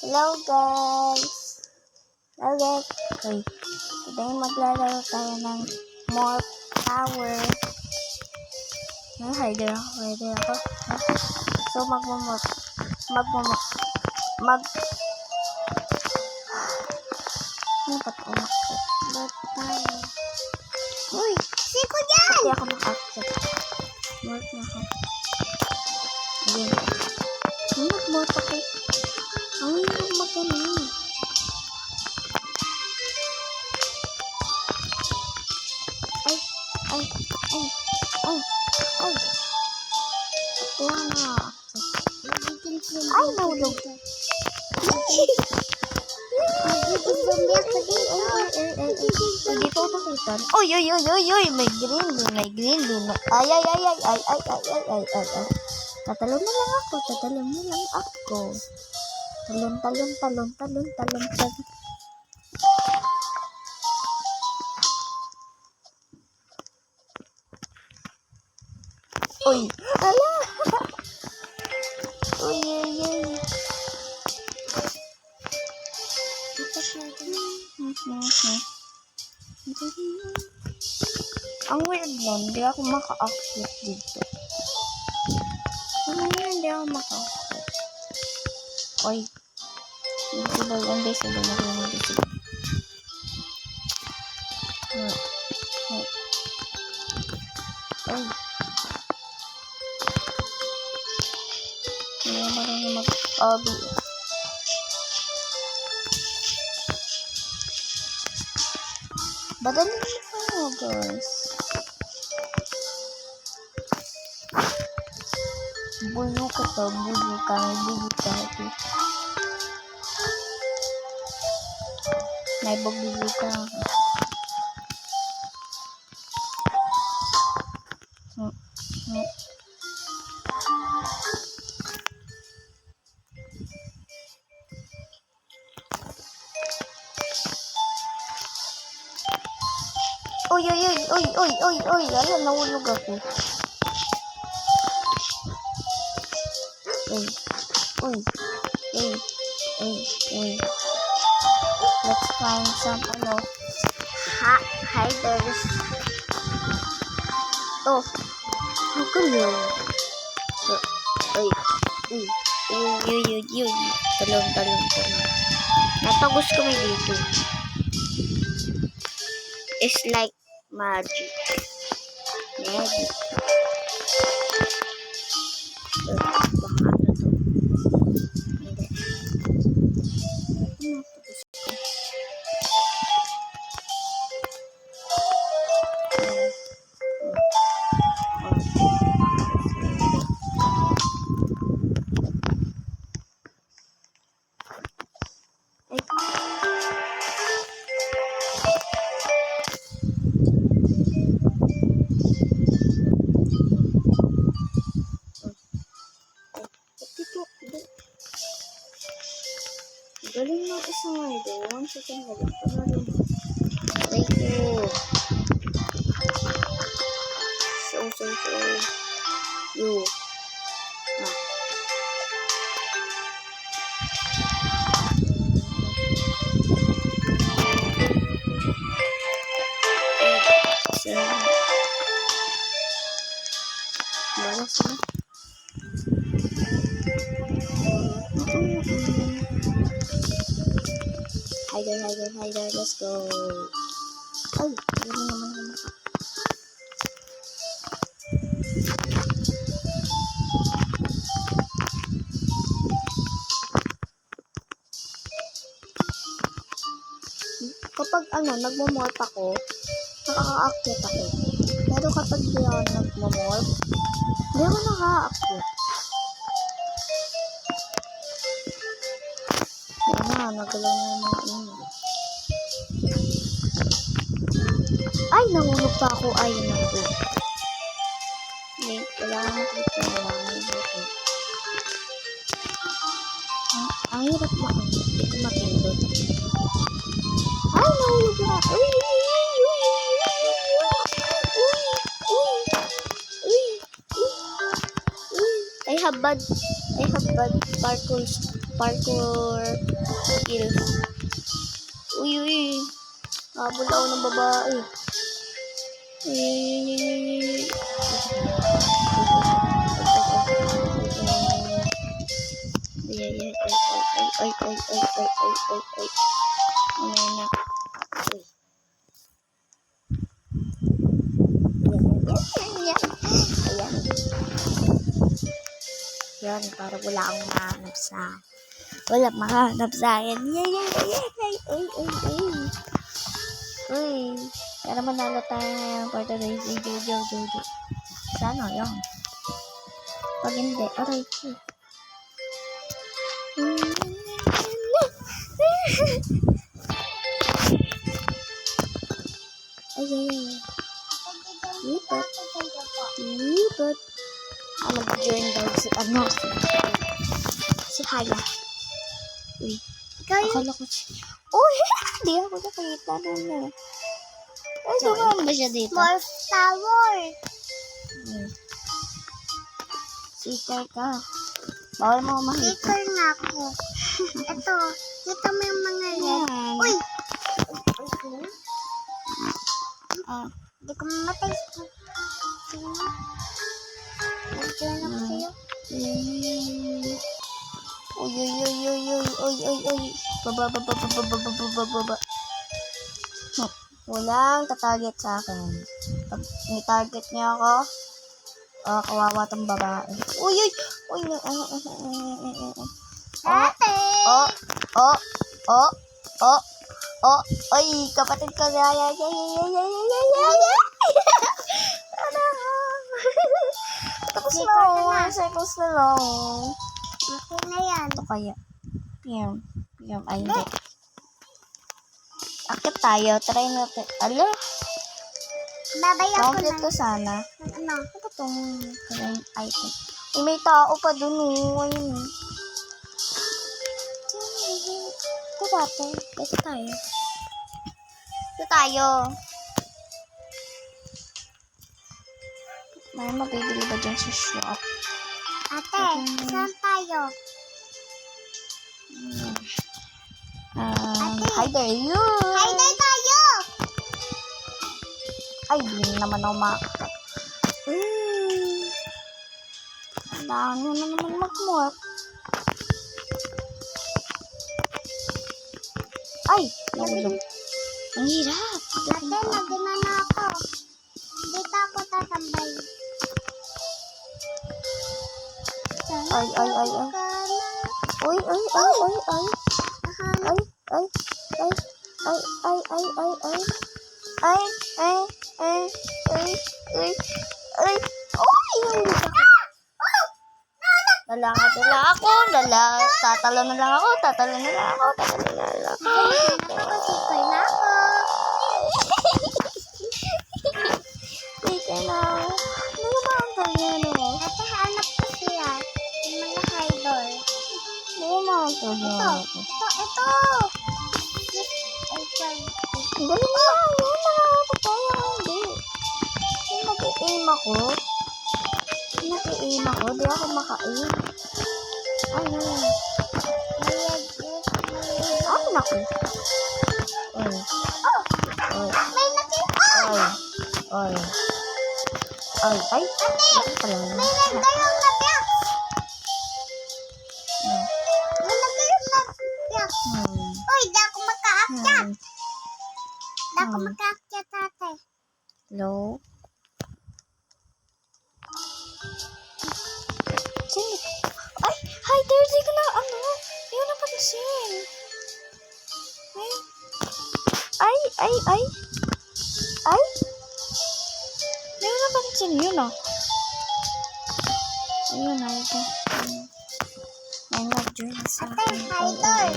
Hello guys! Hello guys! Uy, today maglalaro tayo ng more power. May hider ako, hider ako. So magmumot, magmumot, mag... Ano ba ito umakit? Ba't tayo? Uy! Siko dyan! Hindi ako makakit. Nakita. Oy, oy, oy, oy, oy, may green din, may green din. Ay, ay, ay, ay, ay, ay, ay, ay, ay, ay, ay. Tatalon na lang ako, tatalon na lang ako. Talon, talon, talon, talon, talon, talon. Uy! Ang weird nun, hindi ako maka-outfit dito. Ano yan, hindi ako maka-outfit. Oy. Dito ba yung base? Hindi na rin dito. Oy. Oy. Hindi na marunong mag-outfit. Badali mo, guys. Buyo ka to, buyo ka, buyo ka. May buyo ka. Hmm, oy, oy, oy, oy. Ala, nahulog ako. Oy, oy, oy, oy, oy. Let's find some, ano, ha hiders. Oh, ang gulo. Oy, oy, oy, oy, oy, oy. Talong, talong, talong. Natagos kami dito. It's like Mad. né Hider, hider, hider, let's go. Ay, hindi mo naman maka. Kapag ano, nagmamorp ako, nakaka-active ako. Pero kapag di ako nagmamorp, hindi ako nakaka-active. Yan na, nagalaw na yung mga Ay, nahulog pa ako. Ay, naku. Wait, kailangan ko ito. Ang hirap na ako. Hindi ko mapindot. Ay, nahulog na ako. Uy, uy, uy, uy, uy, uy, uy, I have bad, I have bad parkour, parkour skills. Uy, uy, habol ako ng babae. ơi ơi ơi ơi ơi ơi ơi nè nè ui ayan yan para wala akong mahanap sa wala mahanap sa akin yan yan yan yan uy uy uy uy para manalo tayo ngayon for the race. Jojo, Jojo. Sana, yun. Pag hindi, aray ko. Ay, ay, ay. Lipat. Lipat. Ah, mag-join daw si, ano, si, Haya. Uy, akala ko si, uy, hindi ako nakita na. Ay, sumama ba siya dito? Morph Tower. Hmm. Ka. Bawal mo makita. Sticker nga ako. Ito. Kita mo yung mga yan. Yan. Uy! Ah, Hindi ko mamatay. Sino? Nag-join ako Hmm. sa'yo. Uy, uy, uy, uy, uy, uy, uy, uy. Baba, baba, baba, baba, baba, baba. Walang tatarget sa akin. Pag ni-target niya ako, oh, kawawa tong babae. Uy, uy! Uy, uy, uy, uy, uy, uy, uy. Oh, oh, oh, oh, oh, oh, oh. oy, kapatid ko na, ya, ya, ya, ya, ya, ya, ya, Tapos na, oh, one seconds na lang. Okay na yan. Ito kaya. PM, PM, ay, hindi. Akit tayo, try natin. Ala, Babay ako complete na. ko sana. Ano? Ano ba itong current item? Eh, may tao pa dun, oh. Ayun, oh. Ito dati. Ito tayo. Ito tayo. May mabibili ba dyan sa shop? Ate, saan tayo? Um, hi there, you! Hi there tayo! Ay, di naman ako makakapag. Mm. Mo na naman mag-morph. Ay! Nahulog. Ang hirap. Ate, nagina na ako. Dito ako tatambay. Ay, ay, ay, ay. Uy, ay, ay, ay, ay. Ay, ay, ay, ay, ay, ay, ay, ay. Ay, ay, ay, ay, ay, ay. Dala ka, dala ako, dala. Tatalo na lang ako, tatalo na lang ako, tatalo na lang ako. Sikoy na ako. Wait na. Ano ba ang kanya, no? Ate, hanap ko sila. Yung mga idol. Ano ba ang kanya? Ito, Ganun na lang. Hindi na nakakapaya. Hindi. Hindi mag-aim ako. Hindi nag-aim ako. Di ako maka-aim. Ayun. Ayun. Ayun ako. Ano? Ako makaakyat, ate. Hello? Sino? Ay! Hi there! Di ko na, ano? Hindi ko napansin. Ay! Ay! Ay! Ay! Ay! Hindi ko napansin yun ah. Ayun. Ito. May nag-join sa akin. hi Ay, there.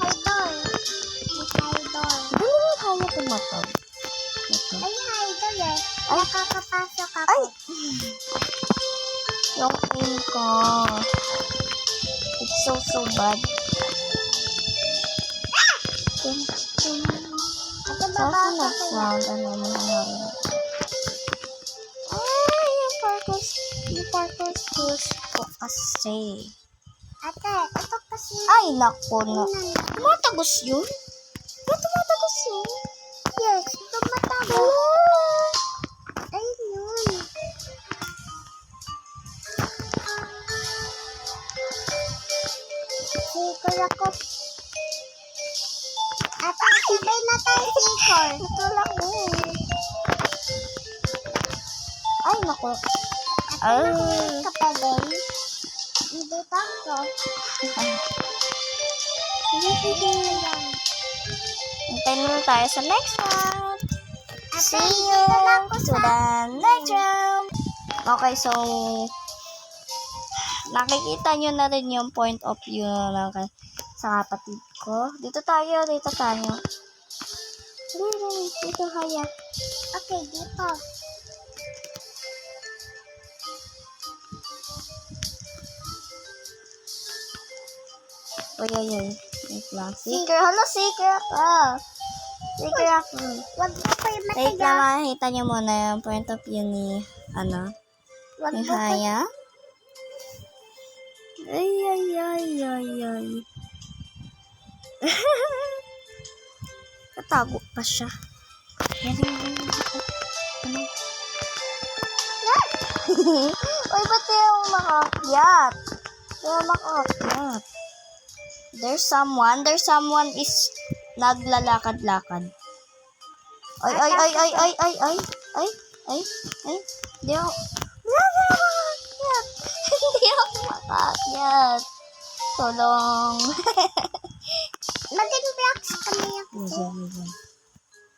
ay, ay. Idol tumataw. Ito. Ay, hi, ito eh. Nakakapasok ako. Ay! Yung pain ko. It's so, so bad. Saan na sound? Ano mo na naman? Ay, yung parkour, yung parkour skills ko kasi. Ate, ito kasi. Ay, nako na. Tumatagos yun? Sikol ako. At sabay na tayo sikol. Ito lang yun. Ay, naku. At Ay. kapaling. Hindi pa ako. Hindi, hindi lang. Hintayin mo tayo sa next one. See you to the next round. Okay, so nakikita nyo na rin yung point of view ng sa kapatid ko. Dito tayo, dito tayo. Dito, dito kaya. Okay, dito. Uy, uy, uy. Wait lang. Seeker, hala, seeker ako. Seeker ako. Wag mo ko yung Wait matiga. lang, makikita nyo muna yung point of view ni, ano, Wag ni Haya. Ay, ay, ay, ay, ay. Katago pa siya. Uy, ba't yung makaakyat? Kaya makaakyat. There's someone, there's someone is naglalakad-lakad. Ay, ay, ay, ay, ay, ay, ay, ay, ay, ay, hindi ako, hindi ako makaakyat. Tulong. Maging blocks kami ako.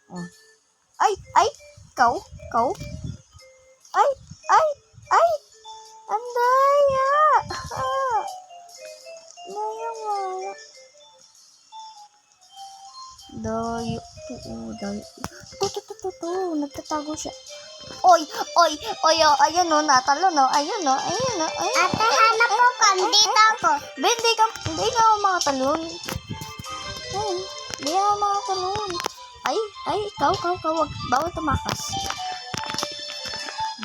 Oh. Ay, ay, ikaw, ikaw. Ay, ay, ay, ang daya. Ah. Daya mo. Dayo. Oo, dayo. To, to, to, to, to. Nagtatago siya. Oy, oy, oy, oh, ayan o, natalo no, ayan o, ayan o, ayan. Ate, hanap mo ka. Dito ako. Ba, hindi ka, hindi ka ako makatalon. Ay, hindi ka ako makatalon. Ay, ay, ikaw, ikaw, ikaw, wag, bawal tumakas.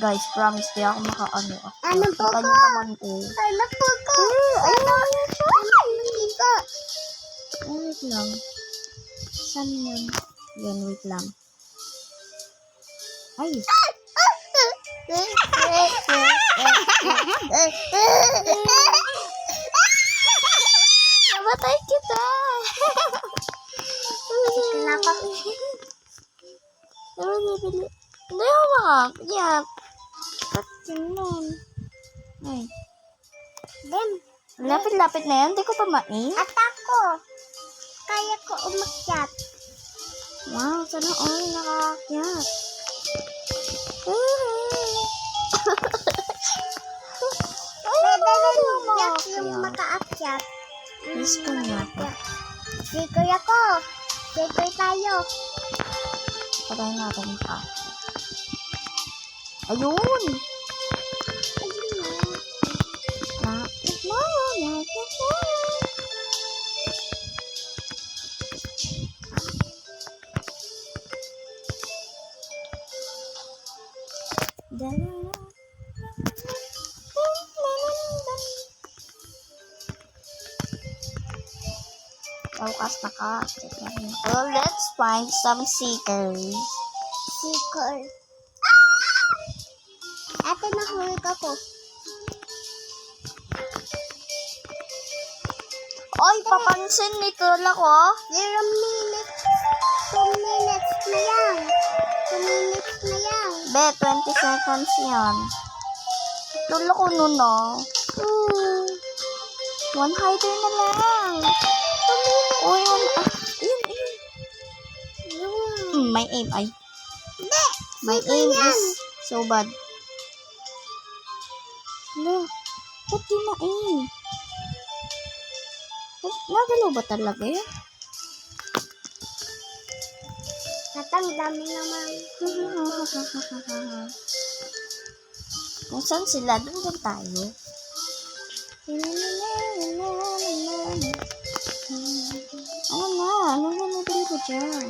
Guys, promise, di ako makaano. Ano po ko? naman ko. Hanap po ko. Eh, ayun, ayun siya. Ano dito? Ay, wait lang. Saan yun? Yan, wait lang. Ay. Nabatay kita. Napa. Hindi ako makakyat. Ba't yun? Ay. Dem. Lapit-lapit na yan. Hindi ko pa main. At ako kaya ko umakyat. Wow, sana all nakakakyat. Dadalhin yung makaakyat. Yes, kaya po. Dikoy ako. Dikoy tayo. Patay natin ka. Ayun! Ayun! Focus na ka. Well, let's find some seekers. Sikoy. Ate, nahuli ka po. Oy, papansin ni Kula ko. Zero minutes. Two minutes na yan. Two minutes na yan. Be, 20 seconds yan. Tulo ko nun, no? Hmm. One hider na lang. Uy, one, ah, ayun. Yun. Hmm, my aim, ay. Hindi. My aim is so bad. No, ba't di ma-aim? Ba't- Nagalaw ba talaga yun? Katang dami naman. Kung saan sila, doon tayo. Ano na? Ano na nabili ko dyan?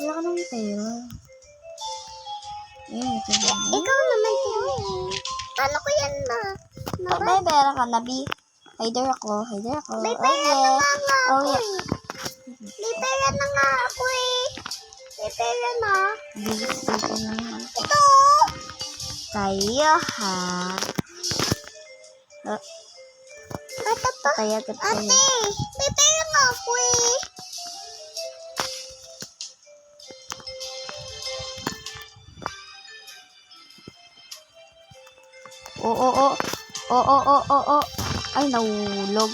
Wala ka naman pera. Eh, ito na. Ikaw naman, Tio. Paano ko yan ma? Pag may pera ka na, B. Hider ako. Hider ako. May Oh, pera na yeah. nga nga Oh, ako yeah. eh. May pera na nga ako eh. May pera na. Bilis dito naman. Ito. Tayo, ha? Oh, To. tayo agad Ate, nga ako eh. Oo, oo. Oo, oo, oo, oo. Ay, nahulog.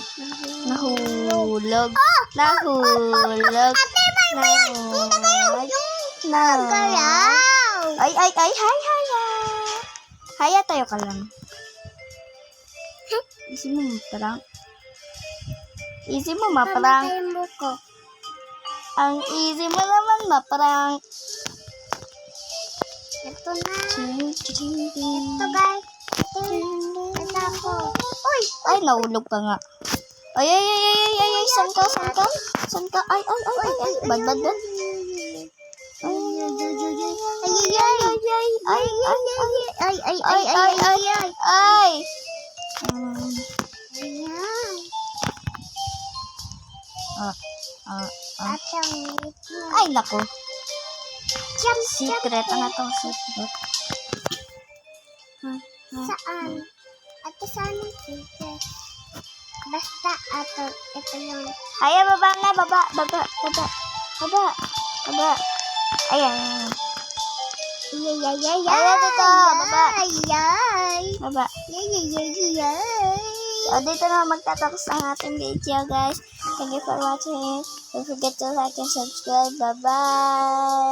Nahulog. Nahulog. Ate, may may Dito kayo. Yung garaw. Ay, ay, ay, hay, hay, hay. Haya tayo ka lang. Easy mo maparang. Easy mo ko. Ang easy mo naman maparang. Ito na. Ito guys. Ito. Ito ako. Uy. Ay, nahulog pa nga. Ay, ay, ay, ay, ay, ay, ay, saan ka, saan ka? Saan ka? Ay, ay, ay, ay, ay, bad, bad, bad. Ay, ay, ay, ay, ay, ay, ay, ay, ay, ay, Ay, ay, ay, ay, ay, ay, ay. Um, Ayan. Liit na. Ay, naku. Jump, Secret. Ano tong secret? Hmm, hmm. Saan? Ate, saan ang secret? Basta, ato, ito yung Ay, baba na, baba, baba, baba, baba, baba. Ayan, Yay, yay, yay, yay. Ayan, dito, baba. Yay. baba. Yay, yay, yay, yay. So, dito na magtatapos ang ating video, guys. Thank you for watching. Don't forget to like and subscribe. Bye-bye!